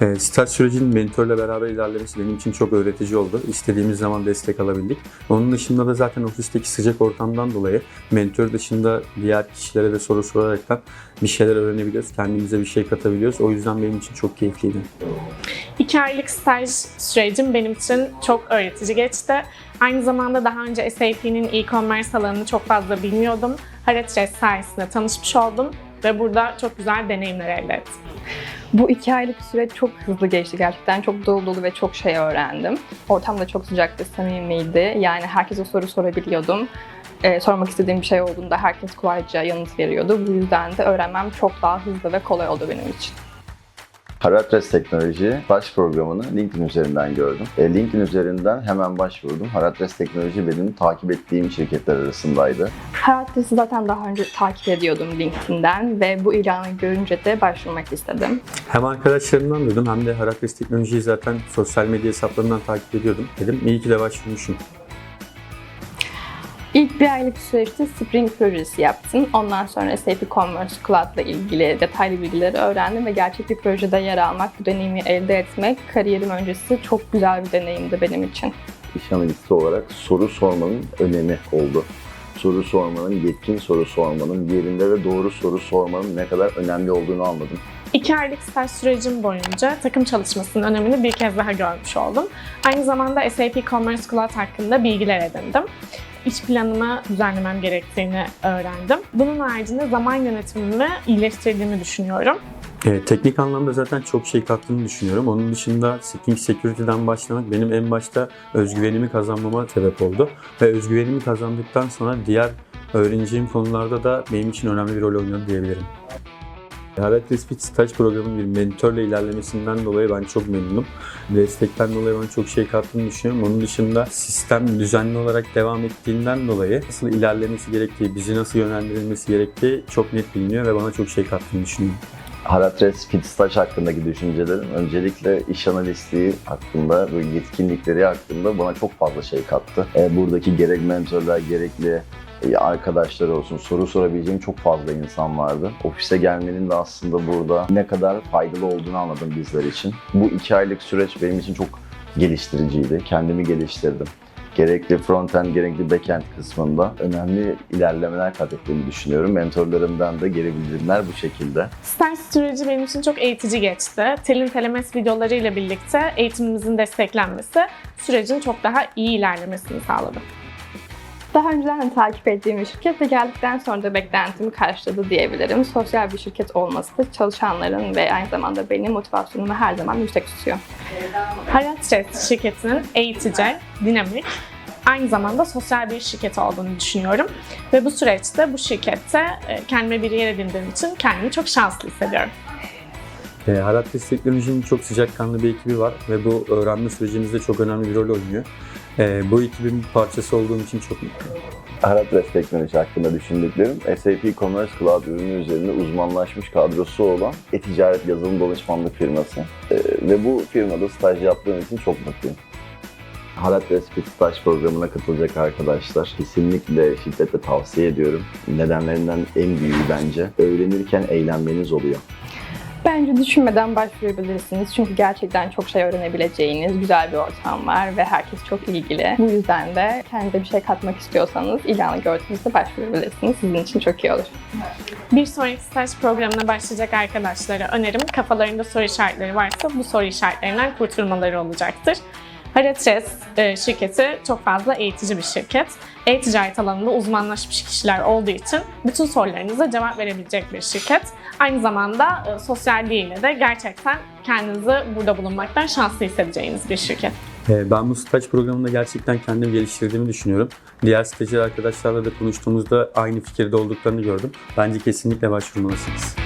E, staj sürecinin mentorla beraber ilerlemesi benim için çok öğretici oldu. İstediğimiz zaman destek alabildik. Onun dışında da zaten ofisteki sıcak ortamdan dolayı mentor dışında diğer kişilere de soru soraraktan bir şeyler öğrenebiliyoruz. Kendimize bir şey katabiliyoruz. O yüzden benim için çok keyifliydi. İki aylık staj sürecim benim için çok öğretici geçti. Aynı zamanda daha önce SAP'nin e-commerce alanını çok fazla bilmiyordum. Haratres sayesinde tanışmış oldum ve burada çok güzel deneyimler elde ettim. Bu iki aylık süreç çok hızlı geçti gerçekten. Çok dolu dolu ve çok şey öğrendim. Ortam da çok sıcaktı, samimiydi. Yani herkese soru sorabiliyordum. Ee, sormak istediğim bir şey olduğunda herkes kolayca yanıt veriyordu. Bu yüzden de öğrenmem çok daha hızlı ve kolay oldu benim için. Haratres Teknoloji baş programını LinkedIn üzerinden gördüm. E, LinkedIn üzerinden hemen başvurdum. Haratres Teknoloji benim takip ettiğim şirketler arasındaydı. Hayattesi zaten daha önce takip ediyordum LinkedIn'den ve bu ilanı görünce de başvurmak istedim. Hem arkadaşlarımdan duydum hem de Haratres Teknoloji'yi zaten sosyal medya hesaplarından takip ediyordum. Dedim iyi ki de başvurmuşum. İlk bir aylık süreçte Spring projesi yaptım. Ondan sonra SAP Commerce Cloud ile ilgili detaylı bilgileri öğrendim ve gerçek bir projede yer almak, bu deneyimi elde etmek kariyerim öncesi çok güzel bir deneyimdi benim için. İş analisti olarak soru sormanın önemi oldu. Soru sormanın, yetkin soru sormanın, yerinde ve doğru soru sormanın ne kadar önemli olduğunu anladım. İki aylık staj sürecim boyunca takım çalışmasının önemini bir kez daha görmüş oldum. Aynı zamanda SAP Commerce Cloud hakkında bilgiler edindim. İş planımı düzenlemem gerektiğini öğrendim. Bunun haricinde zaman yönetimimi iyileştirdiğimi düşünüyorum. E, teknik anlamda zaten çok şey kattığını düşünüyorum. Onun dışında Spring Security'den başlamak benim en başta özgüvenimi kazanmama sebep oldu. Ve özgüvenimi kazandıktan sonra diğer öğreneceğim konularda da benim için önemli bir rol oynadı diyebilirim. Hayat Tespit staj programının bir mentorla ilerlemesinden dolayı ben çok memnunum. Destekten dolayı bana çok şey kattığını düşünüyorum. Onun dışında sistem düzenli olarak devam ettiğinden dolayı nasıl ilerlemesi gerektiği, bizi nasıl yönlendirilmesi gerektiği çok net biliniyor ve bana çok şey kattığını düşünüyorum. Haratres Fit Staj hakkındaki düşüncelerim öncelikle iş analistliği hakkında ve yetkinlikleri hakkında bana çok fazla şey kattı. E, buradaki gerek mentorlar gerekli arkadaşlar olsun soru sorabileceğim çok fazla insan vardı. Ofise gelmenin de aslında burada ne kadar faydalı olduğunu anladım bizler için. Bu iki aylık süreç benim için çok geliştiriciydi. Kendimi geliştirdim. Gerekli frontend, gerekli backend kısmında önemli ilerlemeler kat ettiğimi düşünüyorum. Mentorlarımdan da geri bildirimler bu şekilde. Staj süreci benim için çok eğitici geçti. Telin Telemes videoları ile birlikte eğitimimizin desteklenmesi sürecin çok daha iyi ilerlemesini sağladı. Daha önceden de takip ettiğim bir şirket ve geldikten sonra da beklentimi karşıladı diyebilirim. Sosyal bir şirket olması da çalışanların ve aynı zamanda benim motivasyonumu her zaman yüksek tutuyor. Hayat Stress şirketinin eğitici, dinamik, aynı zamanda sosyal bir şirket olduğunu düşünüyorum. Ve bu süreçte bu şirkette e, kendime bir yer edindiğim için kendimi çok şanslı hissediyorum. E, Haratres Teknoloji'nin çok sıcakkanlı bir ekibi var ve bu öğrenme sürecimizde çok önemli bir rol oynuyor. E, bu ekibin bir parçası olduğum için çok mutluyum. Haratres Teknoloji hakkında düşündüklerim, SAP Commerce Cloud ürünü üzerinde uzmanlaşmış kadrosu olan e-ticaret yazılım danışmanlık firması. Ee, ve bu firmada staj yaptığım için çok mutluyum. Haratres Fit Staj programına katılacak arkadaşlar kesinlikle şiddetle tavsiye ediyorum. Nedenlerinden en büyüğü bence öğrenirken eğlenmeniz oluyor. Bence düşünmeden başvurabilirsiniz çünkü gerçekten çok şey öğrenebileceğiniz güzel bir ortam var ve herkes çok ilgili. Bu yüzden de kendinize bir şey katmak istiyorsanız ilanı gördüğünüzde başvurabilirsiniz. Sizin için çok iyi olur. Bir sonraki staj programına başlayacak arkadaşlara önerim kafalarında soru işaretleri varsa bu soru işaretlerinden kurtulmaları olacaktır. Haratres e, şirketi çok fazla eğitici bir şirket. E-ticaret alanında uzmanlaşmış kişiler olduğu için bütün sorularınıza cevap verebilecek bir şirket. Aynı zamanda e, sosyalliğiyle de gerçekten kendinizi burada bulunmaktan şanslı hissedeceğiniz bir şirket. E, ben bu staj programında gerçekten kendimi geliştirdiğimi düşünüyorum. Diğer stajyer arkadaşlarla da konuştuğumuzda aynı fikirde olduklarını gördüm. Bence kesinlikle başvurmalısınız.